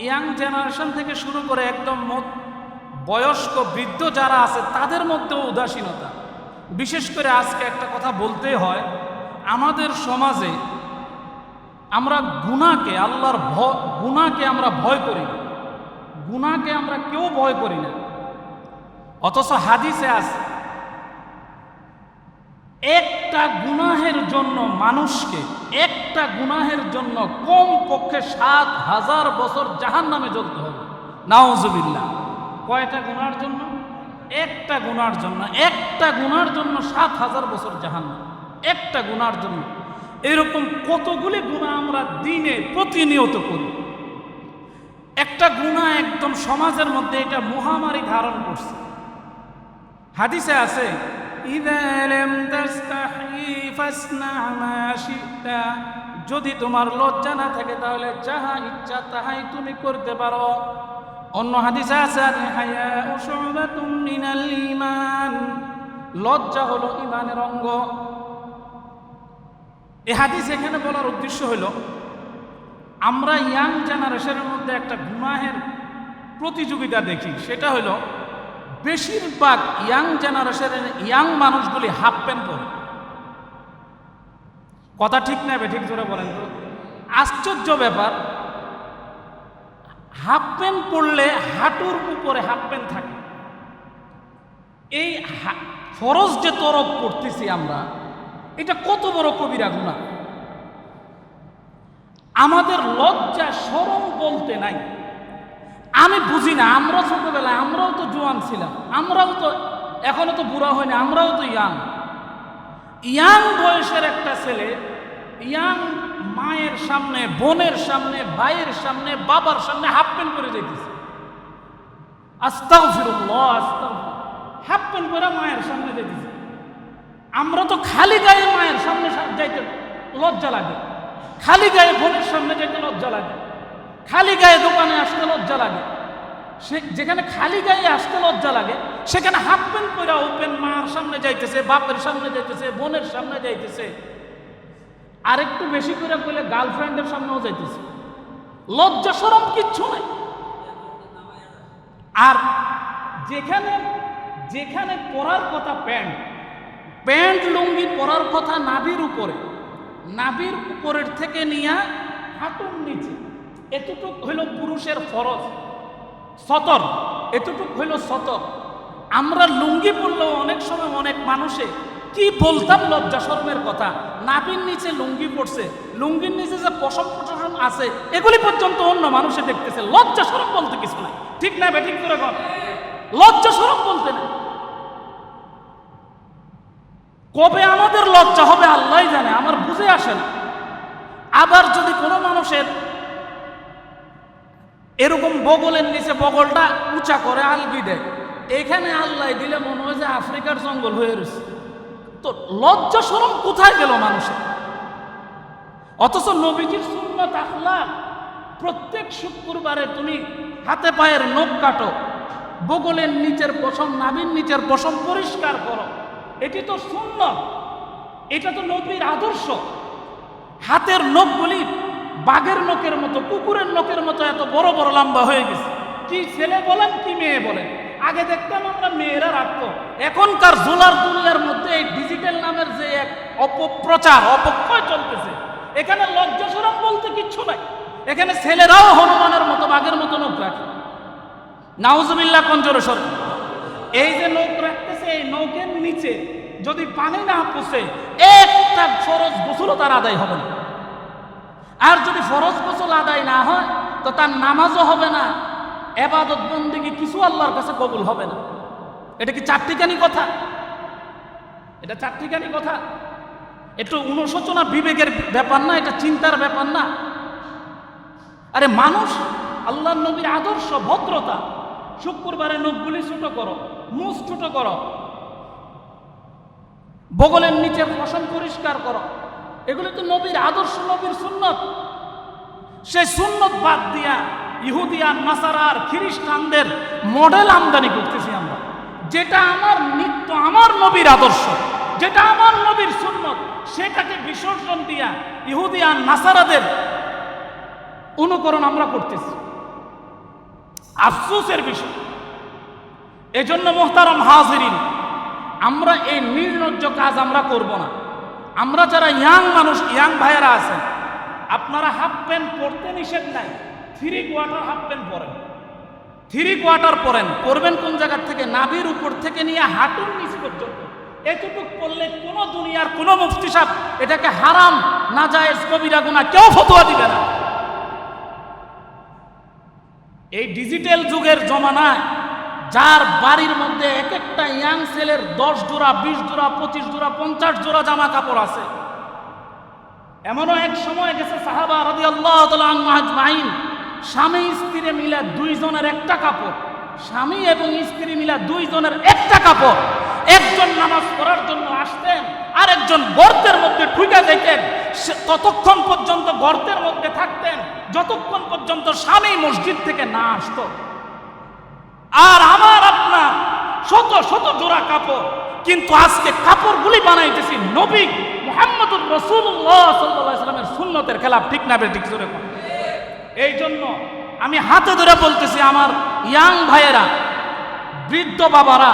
Young generation থেকে শুরু করে একদম বয়স্ক বৃদ্ধ যারা আছে, তাদের মধ্যেও উদাসীনতা। বিশেষ করে আজকে একটা কথা বলতে হয়, আমাদের সমাজে আমরা গুণাকে আল্লাহর ভ- গুণাকে আমরা ভয় করি না। গুণাকে আমরা কেউ ভয় করি না। অথচ হাদিসে আছে একটা গুনাহের জন্য মানুষকে, একটা গুনাহের জন্য কম পক্ষে সাত হাজার বছর জাহান নামে জ্বলতে হবে। নাওজবিল্লা কয়টা গুনার জন্য? একটা গুনার জন্য, একটা গুনার জন্য সাত হাজার বছর জাহান একটা গুনার জন্য। এরকম কতগুলি গুণা আমরা দিনে প্রতিনিয়ত করি। একটা গুণা একদম সমাজের মধ্যে এটা মহামারী ধারণ করছে। হাদিসে আছে ইদা লাম তাস্তাহি ফাসনা মা শিতা যদি তোমার লজ্জা না থাকে তাহলে যাহা ইচ্ছা তাহাই তুমি করতে পারো। অন্য হাদিসে আছে হায়া লজ্জা হলো ঈমানের অঙ্গ। এই হাদিস এখানে বলার উদ্দেশ্য হলো, আমরা ইয়াং জেনারেশনের মধ্যে একটা গুনাহের প্রতিযোগিতা দেখি। সেটা হলো বেশিরভাগ ইয়াং জেনারেশনের ইয়াং মানুষগুলি হাফ প্যান্ট পরে। কথা ঠিক নেবে ঠিক জোরে বলেন তো। আশ্চর্য ব্যাপার হাফ প্যান্ট পরলে হাঁটুর উপরে হাফ প্যান্ট থাকে। এই ফরজ যে তরফ করতেছি আমরা, এটা কত বড় কবিরা গুণা আমাদের লজ্জা সরম বলতে নাই। আমি বুঝি না আমরা ছোটবেলায়, আমরাও তো জোয়ান ছিলাম, আমরাও তো এখনও তো বুড়া হয়নি, আমরাও তো ইয়াং। ইয়াং বয়সের একটা ছেলে, ইয়াং মায়ের সামনে, বোনের সামনে, ভাইয়ের সামনে, বাবার সামনে হাফ প্যান্ট করে যেতেছে আস্তাও হাফ প্যান্ট করে মায়ের সামনে যেতেছে আমরা তো খালি গায়ে মায়ের সামনে যাইতে লজ্জা লাগে। খালি গায়ে বোনের সামনে যাইতে লজ্জা লাগে। খালি গায়ে দোকানে আসতে লজ্জা লাগে। সে যেখানে খালি গায়ে আসতে লজ্জা লাগে, সেখানে হাফ প্যান্ট পরে ওপেন মার সামনে যাইতেছে, বাপের সামনে যাইতেছে, বোনের সামনে যাইতেছে। আর একটু বেশি করে কইলে গার্লফ্রেন্ডের সামনেও যাইতেছে। লজ্জা সরম কিচ্ছু নাই। আর যেখানে যেখানে পরার কথা প্যান্ট প্যান্ট লুঙ্গি পরার কথা নাভির উপরে, নাভির উপরের থেকে নিয়ে হাঁটুর নিচে। এতটুক হইল পুরুষের ফরজ, সতর। এতটুক হইল সতর। আমরা লুঙ্গি পরলেও অনেক সময় অনেক মানুষে কি বলতাম লজ্জা শর্মের কথা। নাভির নিচে লুঙ্গি পড়ছে লুঙ্গির নিচে যে পশম পশম আছে, এগুলি পর্যন্ত অন্য মানুষে দেখতেছে। লজ্জা শরম বলতে কিছু নাই। ঠিক না বেঠিক করে কর লজ্জা শরম বলতে না কবে আমাদের লজ্জা হবে আল্লাহ জানে, আমার বুঝে আসে না। আবার যদি কোনো মানুষের এরকম বগলের নিচে বগলটা উঁচা করে আলগি দেয়। এখানে আল্লাহ দিলে মনে হয় যে আফ্রিকার জঙ্গল হয়ে রয়েছে। তো লজ্জা সরম কোথায় গেল মানুষের? অথচ নবীজির সুন্নত আখলাক, প্রত্যেক শুক্রবারে তুমি হাতে পায়ের নখ কাটো, বগলের নিচের পশম নাবির নিচের পশম পরিষ্কার করো। এটি তো শূন্য এটা তো নবীর আদর্শ। হাতের নখগুলি বাঘের নখের মতো, কুকুরের নখের মতো এত বড় বড় লম্বা হয়ে গেছে। কি ছেলে বলেন, কি মেয়ে বলেন? আগে দেখতাম আমরা মেয়েরা রাখতো। এখনকার জোলার দুনিয়ার মধ্যে এই ডিজিটাল নামের যে এক অপপ্রচার, অপক্ষয় চলতেছে। এখানে লজ্জা সরম বলতে কিচ্ছু নাই। এখানে ছেলেরাও হনুমানের মতো, বাঘের মতো নখ রাখে। নাউজুবিল্লাহ কঞ্জর সর এই যে নৌক রাখতেছে, এই নৌকের নিচে যদি পানি না পুষে, একটা ফরজ গোসলও তার আদায় হবে না। আর যদি ফরজ গোসল আদায় না হয়, তো তার নামাজও হবে না। এবাদত বন্দিকে কিছু আল্লাহর কাছে কবুল হবে না। এটা কি চারটিখানি কথা? এটা চারটিখানি কথা। একটু অনুশোচনা বিবেকের ব্যাপার না, এটা চিন্তার ব্যাপার না। আরে মানুষ আল্লাহ নবীর আদর্শ, ভদ্রতা, শুক্রবারে নখগুলি ছোট করো, মুখ ছোট করো, বগলের নিচে পশম পরিষ্কার করো এগুলো তো নবীর আদর্শ, নবীর সুন্নত। সেই সুন্নত বাদ দিয়া ইহুদিয়ান নাসারার খ্রিস্টানদের মডেল আমদানি করতেছি আমরা। যেটা আমার নিত্য, আমার নবীর আদর্শ, যেটা আমার নবীর সুন্নত, সেটাকে বিসর্জন দিয়া ইহুদিয়ান নাসারাদের অনুকরণ আমরা করতেছি। আফসোসের বিষয়। এজন্য মোহতারাম হাজিরিন, আমরা এই নির্লজ্জ কাজ আমরা করব না। আমরা যারা ইয়াং মানুষ, ইয়াং ভাইয়েরা আছেন, আপনারা হাফ প্যান্ট পরতে নিষেধ নাই, থ্রি কোয়ার্টার হাফ প্যান্ট পরেন। থ্রি কোয়ার্টার পরেন, পরবেন কোন জায়গার থেকে? নাভির উপর থেকে নিয়ে হাঁটুর নিচ পর্যন্ত। এতটুক করলে কোনো দুনিয়ার কোনো মুফতি সাহেব এটাকে হারাম না যায় কবিরা গুণা কেউ ফতোয়া দিবে না। এই ডিজিটাল যুগের জমানায় যার বাড়ির মধ্যে এক একটা ইয়াং ছেলের দশ জোড়া, বিশ জোড়া, পঁচিশ জোড়া, পঞ্চাশ জোড়া জামা কাপড় আছে। এমনও এক সময় গেছে সাহাবা রাদি আল্লাহ মাহিন স্বামী স্ত্রী মিলে দুইজনের একটা কাপড়, স্বামী এবং স্ত্রী মিলে দুইজনের একটা কাপড়। একজন নামাজ পড়ার জন্য আসতেন আর একজন গর্তের মধ্যে ঢুকে যেতেন ততক্ষণ পর্যন্ত গর্তের মধ্যে থাকতেন, যতক্ষণ পর্যন্ত স্বামী মসজিদ থেকে না আসতো। আর আমার আপনার শত শত জোড়া কাপড়। কিন্তু আজকে কাপড়গুলি বানাইতেছি নবী মোহাম্মদুর রসুল্লাহ সাল্লাহ সাল্লামের সুন্নতের খেলাফ, ঠিক না ঠিক জোরে এই জন্য আমি হাতে ধরে বলতেছি আমার ইয়াং ভাইয়েরা, বৃদ্ধ বাবারা,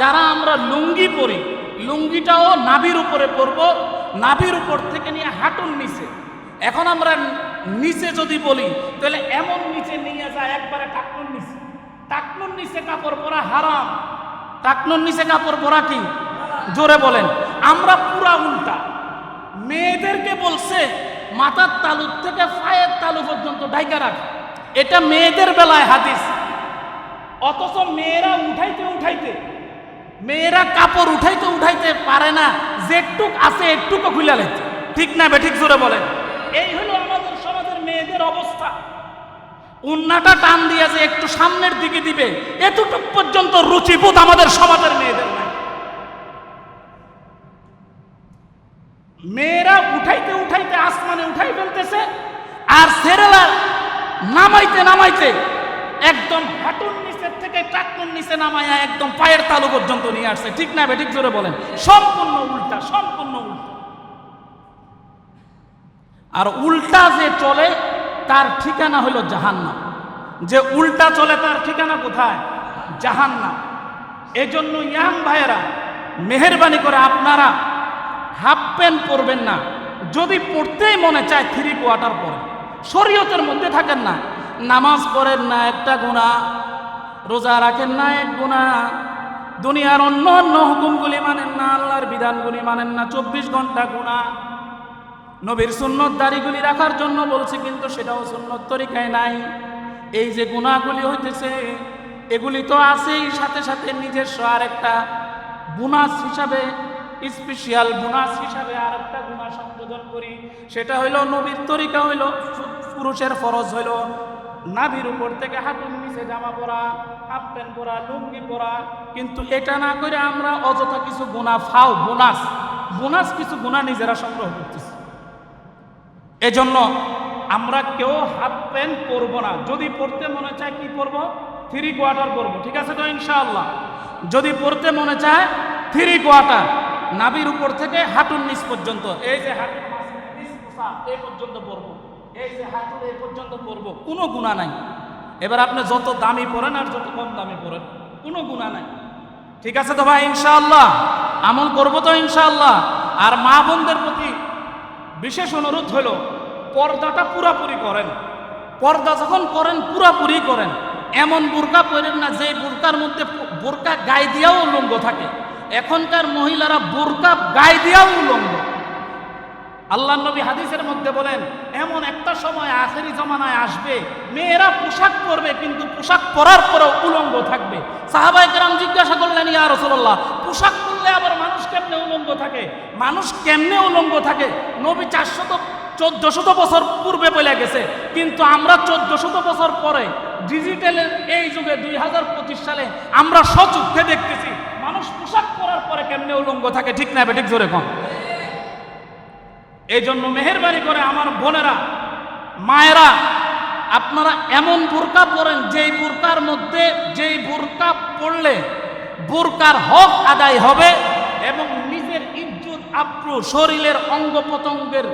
যারা আমরা লুঙ্গি পরি, লুঙ্গিটাও নাভির উপরে পরব, নাভির উপর থেকে নিয়ে হাঁটুর নিচে। এখন আমরা নিচে যদি বলি, তাহলে এমন নিচে নিয়ে যায় একবারে টাকনুর নিচে। টাকনুর নিচে কাপড় পরা হারাম। টাকনুর নিচে কাপড় পরা কি? জোরে বলেন। আমরা পুরা উল্টা। মেয়েদেরকে বলছে, মাথার তালু থেকে পায়ের তালু পর্যন্ত ঢাইকা রাখা। এটা মেয়েদের বেলায় হাদিস। অথচ মেয়েরা উঠাইতে উঠাইতে, মেয়েরা কাপড় উঠাইতে উঠাইতে পারে না। যেটুক আছে একটুকু খুলে ঠিক না বে, ঠিক জোরে বলেন। এই হলো আমাদের সমাজের মেয়েদের অবস্থা উন্নাটা টান দিয়ে যে একটু সামনের দিকে দিবে, এতটুক পর্যন্ত রুচিবোধ আমাদের সমাজের মেয়েদের নাই। মেয়েরা উঠাইতে উঠাইতে আসমানে উঠাই ফেলতেছে, আর ছেলেরা নামাইতে নামাইতে একদম হাঁটুর নিচের থেকে টাকুর নিচে নামাইয়া একদম পায়ের তালু পর্যন্ত নিয়ে আসছে। ঠিক না ঠিক জোরে বলেন। সম্পূর্ণ উল্টা সম্পূর্ণ উল্টা। আর উল্টা যে চলে তার ঠিকানা হলো জাহান্নাম। যে উল্টা চলে তার ঠিকানা কোথায়? জাহান্নাম। এজন্য ইয়াং ভাইয়েরা, মেহরবানি করে আপনারা হাফ প্যান্ট পরবেন না। যদি পড়তেই মনে চায় থ্রি কোয়ার্টার পরে। শরীয়তের মধ্যে থাকেন না। নামাজ পড়েন না একটা গুণা, রোজা রাখেন না এক গুণা, দুনিয়ার অন্য অন্য হুকুমগুলি মানেন না, আল্লাহর বিধানগুলি মানেন না, চব্বিশ ঘণ্টা গুণা। নবীর সুন্নত দাড়িগুলি রাখার জন্য বলছে, কিন্তু সেটাও সুন্নত তরিকায় নাই। এই যে গুণাগুলি হইতেছে, এগুলি তো আছেই, সাথে সাথে নিজস্ব আর একটা বোনাস হিসাবে স্পেশিয়াল বোনাস হিসাবে আর একটা গুণা সংযোজন করি। সেটা হইল নবীর তরিকা হইল, পুরুষের ফরজ হইল, নাভির উপর থেকে হাঁটুর নিচে জামা পরা, হাফ প্যান্ট পরা, লুঙ্গি পরা। কিন্তু এটা না করে আমরা অযথা কিছু গুণা ফাও, বোনাস বোনাস কিছু গুণা নিজেরা সংগ্রহ করতেছি। এজন্য আমরা কেউ হাফ প্যান্ট পরবো না। যদি পড়তে মনে চায় কি পরবো? থ্রি কোয়ার্টার পরবো। ঠিক আছে তো ইনশাআল্লাহ? যদি পড়তে মনে চায় থ্রি কোয়ার্টার নাবির উপর থেকে হাঁটুর নিচ পর্যন্ত। এই যে হাঁটুর এই পর্যন্ত পরবো। এই যে হাঁটুর, এই পর্যন্ত পরবো। কোনো গুণা নাই। এবার আপনি যত দামি পড়েন আর যত কম দামি পড়েন কোনো গুণা নাই। ঠিক আছে তো ভাই, ইনশাআল্লাহ? আমল করব তো ইনশাআল্লাহ? আর মা বোনদের প্রতি বিশেষ অনুরোধ হল, পর্দাটা পুরাপুরি করেন। পর্দা যখন করেন, পুরাপুরি করেন। এমন বোরকা পরেন না যে বোরকার মধ্যে বোরকা গায়ে দিয়াও উলঙ্গ থাকে। এখনকার মহিলারা বোরকা গায়ে দিয়াও উলঙ্গ। আল্লাহ নবী হাদিসের মধ্যে বলেন, এমন একটা সময় আখেরি জমানায় আসবে, মেয়েরা পোশাক পরবে, কিন্তু পোশাক পরার পরেও উলঙ্গ থাকবে। সাহাবাই কেরাম জিজ্ঞাসা করলেন, ইয়া রসল্লাহ পোশাক পরলে আবার কেমনে উলঙ্গ থাকে? মানুষ কেমনে উলঙ্গ থাকে? নবী চারশত, চোদ্দশত বছর পূর্বে বলে গেছে। কিন্তু আমরা চোদ্দশত বছর পরে ডিজিটালের এই যুগে দুই হাজার পঁচিশ সালে আমরা সচক্ষে দেখতেছি, মানুষ পোশাক পরার পরে কেমনে উলঙ্গ থাকে, ঠিক না ঠিক জোরে কম? এই জন্য মেহরবানি করে আমার বোনেরা, মায়েরা, আপনারা এমন বোরকা পরেন, যেই বোরকার মধ্যে, যেই বোরকা পড়লে বোরকার হক আদায় হবে এবং নিজের ইজ্জত আপ্রু শরীরের অঙ্গ প্রত্যঙ্গের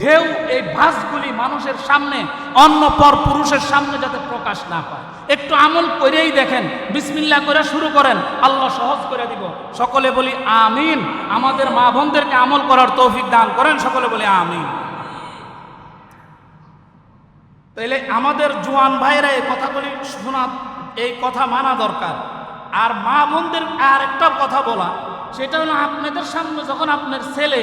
ঢেউ এই ভাসগুলি মানুষের সামনে, অন্য পর পুরুষের সামনে যাতে প্রকাশ না পায়। একটু আমল করেই দেখেন, বিসমিল্লা করে শুরু করেন, আল্লাহ সহজ করে দিব। সকলে বলি আমিন। আমাদের মা বোনদেরকে আমল করার তৌফিক দান করেন, সকলে বলি আমিন। তাইলে আমাদের জোয়ান ভাইরা এই কথাগুলি শোনা, এই কথা মানা দরকার। আর মা বোনদের আর একটা কথা বলা সেটা হলো আপনাদের সামনে যখন আপনার ছেলে,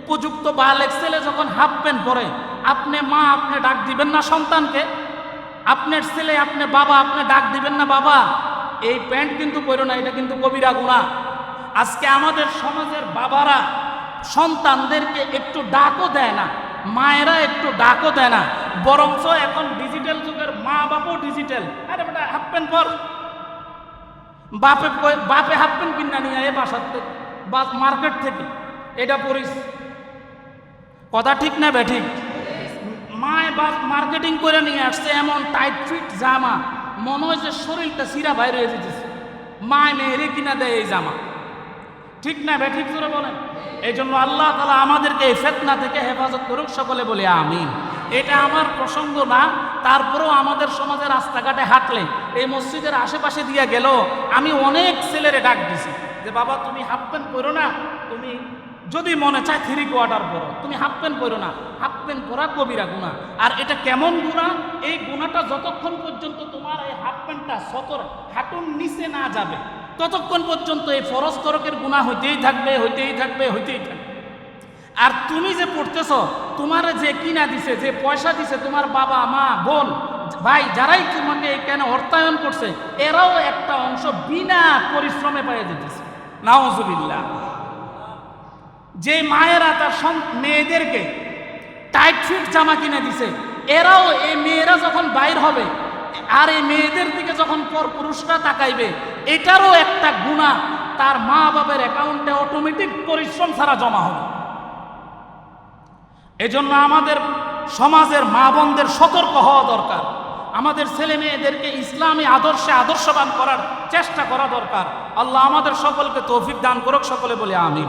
উপযুক্ত বালেক ছেলে যখন হাফ প্যান্ট পরে, আপনি মা আপনি ডাক দিবেন না সন্তানকে? আপনার ছেলে আপনি বাবা, আপনি ডাক দিবেন না বাবা? এই প্যান্ট কিন্তু পরো না, এটা কিন্তু কবিরা গুণা। আজকে আমাদের সমাজের বাবারা সন্তানদেরকে একটু ডাকও দেয় না, মায়েরা একটু ডাকও দেয় না, বরঞ্চ এখন ডিজিটাল যুগের মা বাপও ডিজিটাল আরে বেটা, হাফ প্যান্ট পর। বাপে বাপে হাফ প্যান্ট কিনা নিয়ে এ বাসার থেকে বা মার্কেট থেকে, এটা পরিস। কথা ঠিক না বে ঠিক? মায় বা মার্কেটিং করে নিয়ে আসছে এমন টাইট ফিট জামা, মনে হয় যে শরীরটা সিরা বাইরে হয়ে যেতেছে। মায় মেয়েরে কিনা দেয় এই জামা। ঠিক না বে ঠিক করে বলেন? এই জন্য আল্লাহ তালা আমাদেরকে এই ফেতনা থেকে হেফাজত করুক, সকলে বলে আমিন। এটা আমার প্রসঙ্গ না, তারপরেও আমাদের সমাজের রাস্তাঘাটে হাঁটলে, এই মসজিদের আশেপাশে দিয়ে গেল আমি অনেক ছেলেরে ডাক দিছি, যে বাবা তুমি হাফ প্যান্ট পরো না, তুমি যদি মনে চায় থ্রি কোয়ার্টার পরো, তুমি হাফ প্যান্ট পরো না, হাফ প্যান্ট পরা কবিরা গুণা। আর এটা কেমন গুণা? এই গুণাটা যতক্ষণ পর্যন্ত তোমার এই হাফ প্যান্টটা সতর হাঁটুর নিচে না যাবে, ততক্ষণ পর্যন্ত এই ফরজ তরকের গুণা হইতেই থাকবে হইতেই থাকবে হইতেই থাকবে। আর তুমি যে পড়তেছ তোমার যে কিনা দিছে, যে পয়সা দিছে তোমার বাবা, মা, বোন, ভাই, যারাই তোমাকে এখানে অর্থায়ন করছে, এরাও একটা অংশ বিনা পরিশ্রমে পাইয়ে দিতেছে নাওজুবিল্লাহ যে মায়েরা তার মেয়েদেরকে টাইট ফিট জামা কিনে দিছে, এরাও এই মেয়েরা যখন বাইর হবে, আর এই মেয়েদের দিকে যখন পর পুরুষরা তাকাইবে, এটারও একটা গুণা, তার মা বাবার অ্যাকাউন্টে অটোমেটিক পরিশ্রম ছাড়া জমা হবে। এজন্য আমাদের সমাজের মা বোনদের সতর্ক হওয়া দরকার। আমাদের ছেলে মেয়েদেরকে ইসলামী আদর্শে আদর্শবান করার চেষ্টা করা দরকার। আল্লাহ আমাদের সকলকে তৌফিক দান করুক, সকলে বলে আমিন।